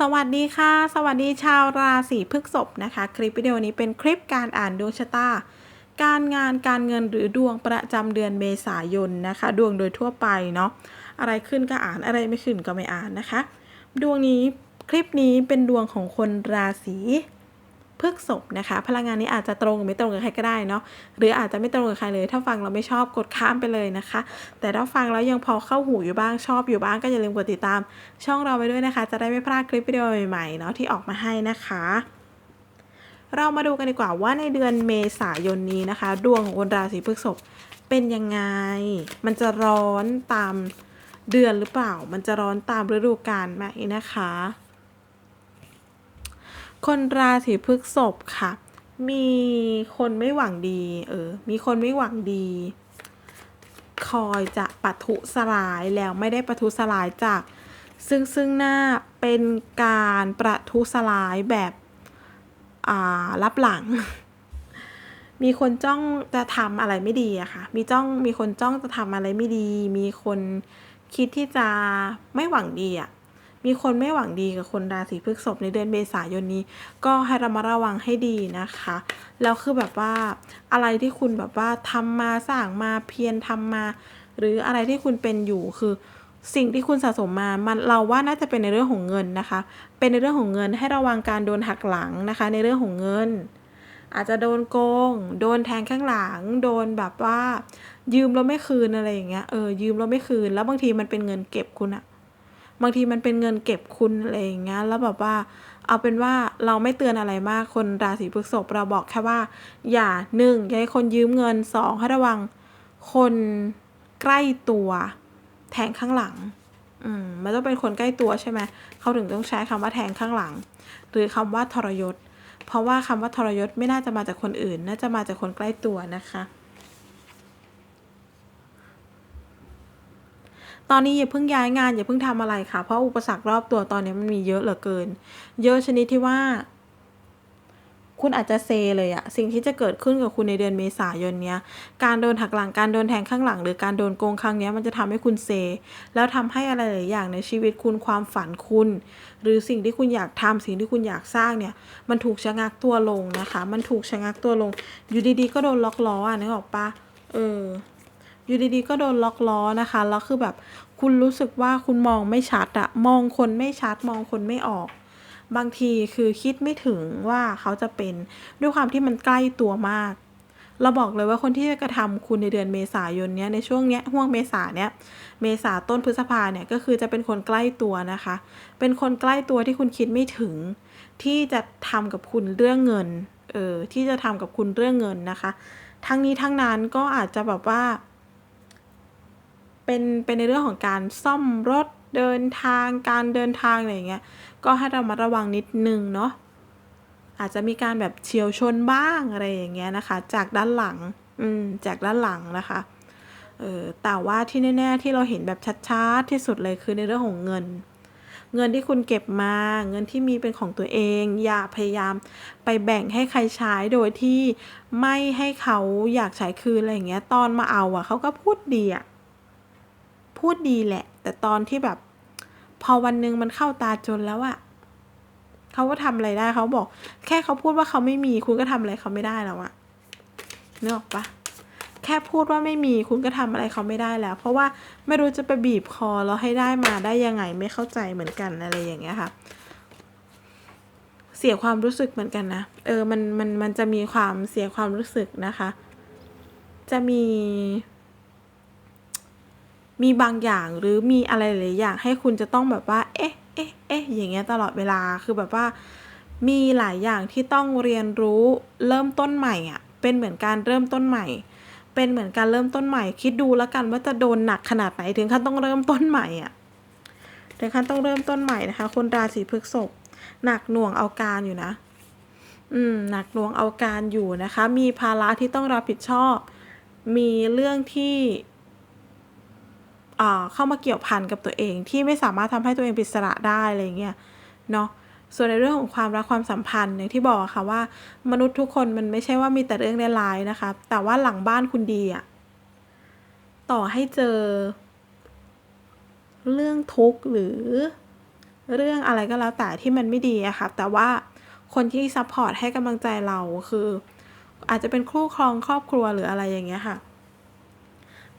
สวัสดีค่ะ สวัสดีชาวราศีพฤษภนะคะ คลิปวิดีโอนี้เป็นคลิปการอ่านดวงชะตา การงานการเงินหรือดวงประจำเดือนเมษายนนะคะ ดวงโดยทั่วไปเนาะอะไรขึ้นก็อ่านอะไรไม่ขึ้นก็ไม่อ่านนะคะ ดวงนี้คลิปนี้เป็นดวงของคนราศี พฤษภนะคะ พลังงานนี้อาจจะตรงหรือไม่ตรงกับใครก็ได้เนาะหรืออาจจะไม่ตรงกับใครเลย ถ้าฟังเราไม่ชอบกดข้ามไปเลยนะคะ แต่ถ้าฟังแล้วยังพอเข้าหูอยู่บ้างชอบอยู่บ้างก็อย่าลืมกดติดตาม ช่องเราไปด้วยนะคะ จะได้ไม่พลาดคลิปวิดีโอใหม่ๆเนาะที่ออกมาให้นะคะเรามาดูกันดีกว่าว่าในเดือนเมษายนนี้นะคะ ดวงของคนราศีพฤษภเป็นยังไง มันจะร้อนตามเดือนหรือเปล่า มันจะร้อนตามฤดูกาลไหมนะคะ คนราศีพฤษภค่ะ มีคนไม่หวังดี เออ มีคนไม่หวังดี คอยจะปะทุสลายแล้วไม่ได้ปะทุสลายจาก ซึ่งซึ่งหน้าเป็นการประทุสลายแบบอ่ารับหลัง มีคนจ้องจะทำอะไรไม่ดีอะค่ะ มีจ้องมีคนจ้องจะทำอะไรไม่ดี มีคนคิดที่จะไม่หวังดีอะ มีคนไม่หวังดีกับคนราศีพฤษภในเดือนเมษายนนี้ ก็ให้ระมัดระวังให้ดีนะคะ แล้วคือแบบว่าอะไรที่คุณแบบว่าทำมาสร้างมาเพียรทำมา หรืออะไรที่คุณเป็นอยู่คือสิ่งที่คุณสะสมมา มันเราว่าน่าจะเป็นในเรื่องของเงินนะคะ เป็นในเรื่องของเงินให้ระวังการโดนหักหลังนะคะ ในเรื่องของเงิน อาจจะโดนโกง โดนแทงข้างหลัง โดนแบบว่า ยืมแล้วไม่คืนอะไรอย่างเงี้ย เออ ยืมแล้วไม่คืน แล้วบางทีมันเป็นเงินเก็บคุณอะ บางทีมันเป็นเงินเก็บคุณอะไรอย่างเงี้ยแล้วแบบว่า เอาเป็นว่าเราไม่เตือนอะไรมากคนราศีพฤษภเราบอกแค่ว่า อย่าหนึ่งอย่าให้คนยืมเงินสองให้ระวังคนใกล้ตัวแทงข้างหลังอืมมันต้องเป็นคนใกล้ตัวใช่ไหมเขาถึงต้องใช้คำว่าแทงข้างหลัง หรือคำว่าทรยศ เพราะว่าคำว่าทรยศไม่น่าจะมาจากคนอื่น น่าจะมาจากคนใกล้ตัวนะคะ ตอนนี้อย่าเพิ่งย้ายงานอย่าเพิ่งทำอะไรค่ะ เพราะอุปสรรครอบตัวตอนนี้มันมีเยอะเหลือเกิน เยอะชนิดที่ว่า คุณอาจจะเซเลยอะสิ่งที่จะเกิดขึ้นกับคุณในเดือนเมษายนเนี้ย การโดนหักหลังการโดนแทงข้างหลัง หรือการโดนโกงครั้งเนี้ยมันจะทำให้คุณเซ แล้วทำให้อะไรหลายอย่างในชีวิตคุณความฝันคุณ หรือสิ่งที่คุณอยากทำสิ่งที่คุณอยากสร้างเนี่ย มันถูกชะงักตัวลงนะคะ มันถูกชะงักตัวลง อยู่ดีๆ ก็โดนล็อกล้ออะนึกออกปะเออ อยู่ดีๆก็โดนล็อกล้อนะคะ แล้วคือแบบคุณรู้สึกว่าคุณมองไม่ชัดอะมองคนไม่ชัดมองคนไม่ออก บางทีคือคิดไม่ถึงว่าเขาจะเป็นด้วยความที่มันใกล้ตัวมาก เราบอกเลยว่าคนที่จะกระทำคุณในเดือนเมษายนเนี้ยในช่วงเนี้ยห่วงเมษาเนี้ยเมษาต้นพฤษภาเนี่ยก็คือจะเป็นคนใกล้ตัวนะคะ เป็นคนใกล้ตัวที่คุณคิดไม่ถึง ที่จะทำกับคุณเรื่องเงินเออที่จะทำกับคุณเรื่องเงินนะคะ ทั้งนี้ทั้งนั้นก็อาจจะแบบว่า เป็นเป็นในเรื่องของการซ่อมรถเดินทางการเดินทางอะไรอย่างเงี้ยก็ให้เรามาระวังนิดนึงเนาะอาจจะมีการแบบเฉียวชนบ้างอะไรอย่างเงี้ยนะคะ จากด้านหลังอืมจากด้านหลังนะคะเออแต่ว่าที่แน่ ๆ ที่เราเห็นแบบชัดๆที่สุดเลยคือในเรื่องของเงิน เงินที่คุณเก็บมา เงินที่มีเป็นของตัวเอง อย่าพยายามไปแบ่งให้ใครใช้โดยที่ไม่ให้เขาอยากใช้คืนอะไรอย่างเงี้ยตอนมาเอาอะเขาก็พูดดีอะ พูดดีแหละ แต่ตอนที่แบบ พอวันหนึ่งมันเข้าตาจนแล้วอะเขาก็ทำอะไรได้เขาบอก แค่เขาพูดว่าเขาไม่มีคุณก็ทำอะไรเขาไม่ได้แล้วอะนึกออกปะแค่พูดว่าไม่มีคุณก็ทำอะไรเขาไม่ได้แล้ว เพราะว่าไม่รู้จะไปบีบคอแล้วให้ได้มาได้ยังไงไม่เข้าใจเหมือนกันอะไรอย่างเงี้ยค่ะ เสียความรู้สึกเหมือนกันนะเออมันมันมันจะมีความเสียความรู้สึกนะคะ จะมี มีบางอย่างหรือมีอะไรหลายอย่าง ให้คุณจะต้องแบบว่า เอ๊ะเอ๊ะเอ๊ะอย่างเงี้ยตลอดเวลาคือแบบว่า มีหลายอย่างที่ต้องเรียนรู้เริ่มต้นใหม่อะเป็นเหมือนการเริ่มต้นใหม่ เป็นเหมือนการเริ่มต้นใหม่ คิดดูแล้วกันว่าจะโดนหนักขนาดไหนถึงขั้นต้องเริ่มต้นใหม่อะถึงขั้นต้องเริ่มต้นใหม่นะคะ คนราศีพฤษภหนักหน่วงเอาการอยู่นะ อืมหนักหน่วงเอาการอยู่นะคะ มีภาระที่ต้องรับผิดชอบ มีเรื่องที่ เข้ามาเกี่ยวพันกับตัวเอง ที่ไม่สามารถทำให้ตัวเองเป็นอิสระได้อะไรเงี้ยเนาะส่วนในเรื่องของความรักความสัมพันธ์อย่างที่บอกค่ะว่า มนุษย์ทุกคนมันไม่ใช่ว่ามีแต่เรื่องร้ายนะคะ แต่ว่าหลังบ้านคุณดีอะต่อให้เจอ เรื่องทุกข์หรือ เรื่องอะไรก็แล้วแต่ที่มันไม่ดีอะค่ะแต่ว่าคนที่ซัพพอร์ตให้กำลังใจเราคือ อาจจะเป็นคู่ครองครอบครัวหรืออะไรอย่างเงี้ยค่ะ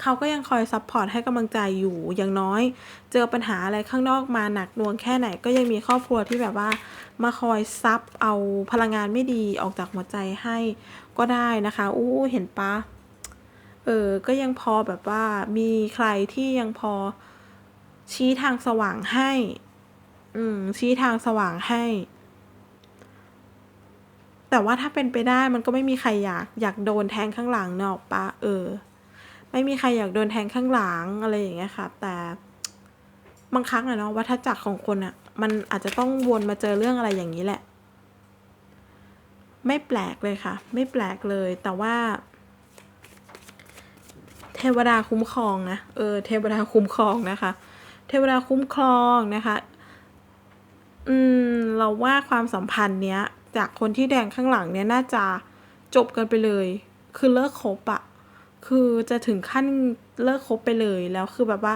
เขาก็ยังคอยซัพพอร์ตให้กำลังใจอยู่อย่างน้อย เจอปัญหาอะไรข้างนอกมาหนักนวงแค่ไหนก็ยังมีครอบครัวที่แบบว่า มาคอยซับเอาพลังงานไม่ดีออกจากหัวใจให้ก็ได้นะคะอู้เห็นปะเออก็ยังพอแบบว่ามีใครที่ยังพอชี้ทางสว่างให้ อืม ชี้ทางสว่างให้ แต่ว่าถ้าเป็นไปได้มันก็ไม่มีใครอยาก อยากโดนแทงข้างหลังเนอะปะเออ ไม่มีใครอยากโดนแทงข้างหลังอะไรอย่างเงี้ยค่ะ แต่บางครั้งอะเนาะวัฏจักรของคนอะมันอาจจะต้องวนมาเจอเรื่องอะไรอย่างนี้แหละ ไม่แปลกเลยค่ะ ไม่แปลกเลย แต่ว่า เทวดาคุ้มครองนะเออเทวดาคุ้มครองนะคะ เทวดาคุ้มครองนะคะ อืมเราว่าความสัมพันธ์เนี้ย จากคนที่แดงข้างหลังเนี้ยน่าจะจบกันไปเลย คือเลิกคบอะ คือจะถึงขั้นเลิกคบไปเลยแล้วคือแบบว่า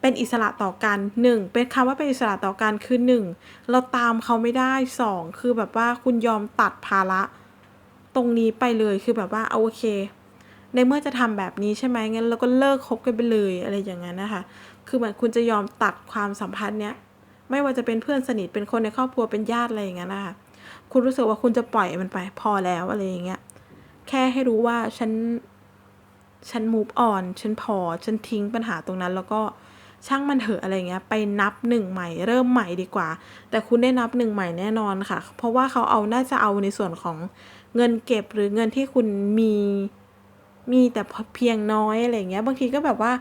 เป็นอิสระต่อกันหนึ่งเป็นคำว่าเป็นอิสระต่อกันคือหนึ่งเราตามเขาไม่ได้สองคือแบบว่าคุณยอมตัดภาระ ตรงนี้ไปเลยคือแบบว่าเอาโอเคในเมื่อจะทำแบบนี้ใช่ไหมงั้นเราก็เลิกคบกันไปเลยอะไรอย่างนั้นนะคะ คือเหมือนคุณจะยอมตัดความสัมพันธ์เนี้ย ไม่ว่าจะเป็นเพื่อนสนิท เป็นคนในครอบครัว เป็นญาติอะไรอย่างเงี้ยนะคะ คุณรู้สึกว่าคุณจะปล่อยมันไปพอแล้วอะไรอย่างเงี้ย แค่ให้รู้ว่าฉัน ฉัน move on ฉันพอ ฉันทิ้งปัญหาตรงนั้น แล้วก็ช่างมันเถอะอะไรเงี้ย ไปนับหนึ่งใหม่ เริ่มใหม่ดีกว่า แต่คุณได้นับหนึ่งใหม่แน่นอนค่ะ เพราะว่าเขาเอาน่าจะเอาในส่วนของเงินเก็บหรือเงินที่คุณมีมีแต่เพียงน้อยอะไรเงี้ย บางทีก็แบบว่า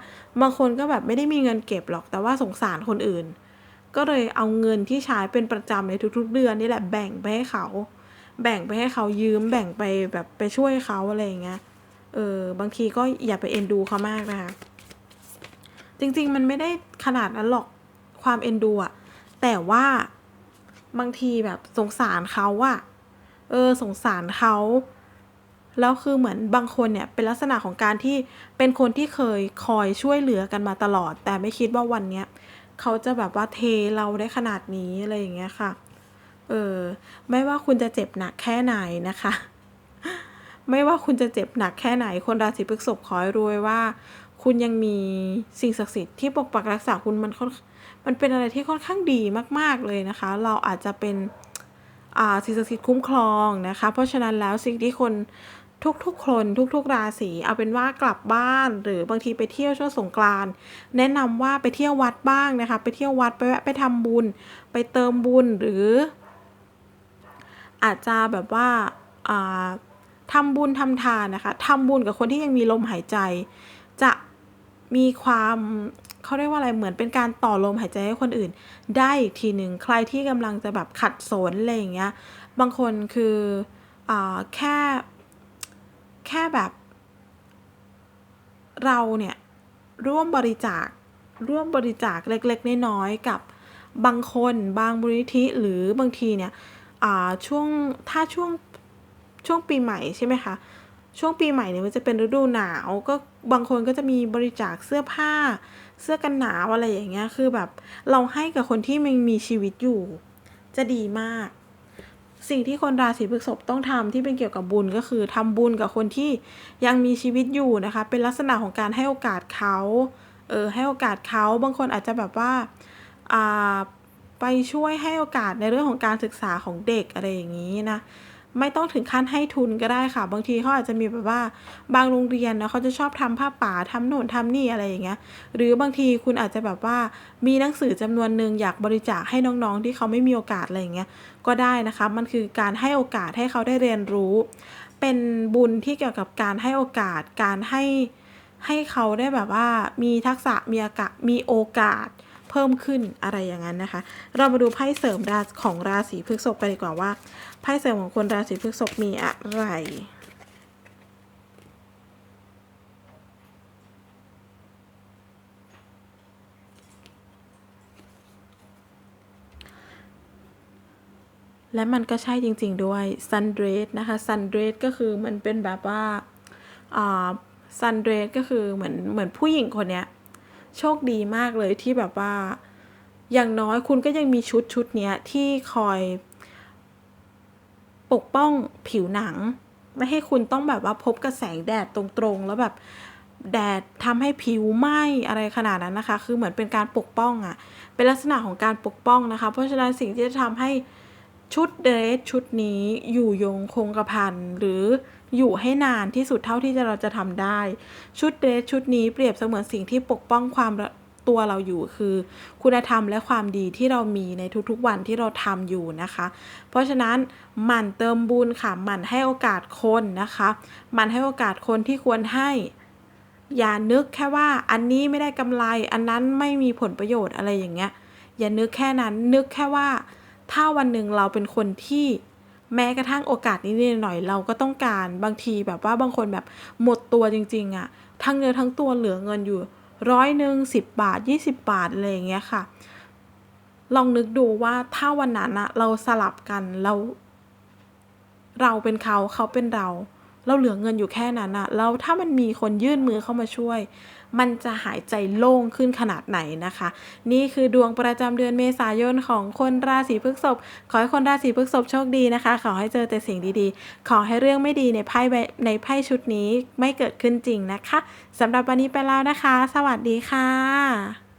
บางคนก็แบบไม่ได้มีเงินเก็บหรอก แต่ว่าสงสารคนอื่น ก็เลยเอาเงินที่ใช้เป็นประจำในทุก ๆ เดือนนี่แหละแบ่งไปให้เขา แบ่งไปให้เขายืม แบ่งไปแบบไปช่วยเขาอะไรเงี้ย เออบางทีก็อย่าไปเอ็นดูเขามากนะคะ จริงๆ มันไม่ได้ขนาดนั้นหรอกความเอ็นดูอะแต่ว่าบางทีแบบสงสารเขาอะเออสงสารเขาแล้วคือเหมือนบางคนเนี่ยเป็นลักษณะของการที่เป็นคนที่เคยคอยช่วยเหลือกันมาตลอด แต่ไม่คิดว่าวันเนี้ยเขาจะแบบว่าเทเราได้ขนาดนี้อะไรอย่างเงี้ยค่ะ เออไม่ว่าคุณจะเจ็บหนักแค่ไหนนะคะ ไม่ว่าคุณจะเจ็บหนักแค่ไหน คนราศีพฤษภขอให้รู้ไว้ว่า คุณยังมีสิ่งศักดิ์สิทธิ์ที่ปกปักรักษาคุณมันค่อนมันเป็นอะไรที่ค่อนข้างดีมาก ๆเลยนะคะ เราอาจจะเป็นสิ่งศักดิ์สิทธิ์คุ้มครองนะคะ เพราะฉะนั้นแล้วสิ่งที่คนทุกๆ คนทุก ๆ ราศีเอาเป็นว่ากลับบ้าน หรือบางทีไปเที่ยวช่วงสงกรานต์แนะนำว่าไปเที่ยววัดบ้างนะคะ ไปเที่ยววัดไปแวะไปทำบุญ ไปเติมบุญหรือ อาจจะแบบว่าอ่า ทำบุญทำทานนะคะทำบุญกับคนที่ยังมีลมหายใจ จะมีความเขาเรียกว่าอะไรเหมือนเป็นการต่อลมหายใจให้คนอื่น ได้อีกทีหนึ่งใครที่กำลังจะแบบขัดสนอะไรอย่างเงี้ยบางคนคืออ่าแค่แค่แบบเราเนี่ยร่วมบริจาคร่วมบริจาคเล็กๆน้อยๆกับบางคนบางมูลนิธิหรือบางทีเนี่ยอ่าช่วงถ้าช่วง ช่วงปีใหม่ใช่ไหมคะ ช่วงปีใหม่เนี่ยมันจะเป็นฤดูหนาว ก็บางคนก็จะมีบริจาคเสื้อผ้า เสื้อกันหนาวอะไรอย่างเงี้ย คือแบบเราให้กับคนที่มันมีชีวิตอยู่ จะดีมาก สิ่งที่คนราศีพฤษภต้องทำที่เป็นเกี่ยวกับบุญก็คือทำบุญกับคนที่ยังมีชีวิตอยู่นะคะ เป็นลักษณะของการให้โอกาสเขา เออให้โอกาสเขา บางคนอาจจะแบบว่า อ่าไปช่วยให้โอกาสในเรื่องของการศึกษาของเด็กอะไรอย่างนี้นะ ไม่ต้องถึงขั้นให้ทุนก็ได้ค่ะ บางทีเขาอาจจะมีแบบว่าบางโรงเรียนนะเขาจะชอบทำผ้าป่าทำโน่นทำนี่อะไรอย่างเงี้ย หรือบางทีคุณอาจจะแบบว่ามีหนังสือจำนวนหนึ่งอยากบริจาคให้น้องๆ ที่เขาไม่มีโอกาสอะไรอย่างเงี้ยก็ได้นะคะ มันคือการให้โอกาสให้เขาได้เรียนรู้ เป็นบุญที่เกี่ยวกับการให้โอกาสการให้ให้เขาได้แบบว่ามีทักษะมีอากาศมีโอกาส เพิ่มขึ้นอะไรอย่างนั้นนะคะ เรามาดูไพ่เสริมราของราศีพฤษภกันดีกว่าว่าไพ่เสริมของคนราศีพฤษภมีอะไรและมันก็ใช่จริง ๆ ด้วย sun d r e s นะคะ sun d r e s ก็คือมันเป็นแบบว่าอ่า Sundress ก็คือเหมือนเหมือนผู้หญิงคนเนี้ย โชคดีมากเลยที่แบบว่า อย่างน้อยคุณก็ยังมีชุดชุดเนี้ยที่คอย ปกป้องผิวหนัง ไม่ให้คุณต้องแบบว่าพบกับแสงแดดตรงๆ แล้วแบบแดดทำให้ผิวไหม้อะไรขนาดนั้นนะคะ คือเหมือนเป็นการปกป้องอะ่ะ เป็นลักษณะของการปกป้องนะคะ เพราะฉะนั้นสิ่งที่จะทำให้ชุดเดรสชุดนี้อยู่ยงคงกระพันหรือ อยู่ให้นานที่สุดเท่าที่จะเราจะทำได้ ชุดเดรสชุดนี้เปรียบเสมือนสิ่งที่ปกป้องความตัวเราอยู่คือ คุณธรรมและความดีที่เรามีในทุกๆวันที่เราทำอยู่นะคะ เพราะฉะนั้นหมั่นเติมบุญค่ะหมั่นให้โอกาสคนนะคะหมั่นให้โอกาสคนที่ควรให้อย่านึกแค่ว่าอันนี้ไม่ได้กำไร อันนั้นไม่มีผลประโยชน์อะไรอย่างเงี้ย อย่านึกแค่นั้นนึกแค่ว่า ถ้าวันหนึ่งเราเป็นคนที่ แม้กระทั่งโอกาสนิดหน่อยเราก็ต้องการบางทีแบบว่าบางคนแบบหมดตัวจริงๆอะทั้งเนื้อทั้งตัวเหลือเงินอยู่ร้อยหนึ่งสิบบาทยี่สิบบาทอะไรอย่างเงี้ยค่ะ ลองนึกดูว่าถ้าวันนั้นอะเราสลับกันเรา เราเป็นเขาเขาเป็นเรา เราเหลือเงินอยู่แค่นั้นอะแล้วถ้ามันมีคนยื่นมือเข้ามาช่วย มันจะหายใจโล่งขึ้นขนาดไหนนะคะ นี่คือดวงประจำเดือนเมษายนของคนราศีพฤษภขอให้คนราศีพฤษภโชคดีนะคะ ขอให้เจอแต่สิ่งดีๆ ขอให้เรื่องไม่ดีในไพ่ใบในไพ่ชุดนี้ไม่เกิดขึ้นจริงนะคะสำหรับวันนี้ไปแล้วนะคะ สวัสดีค่ะ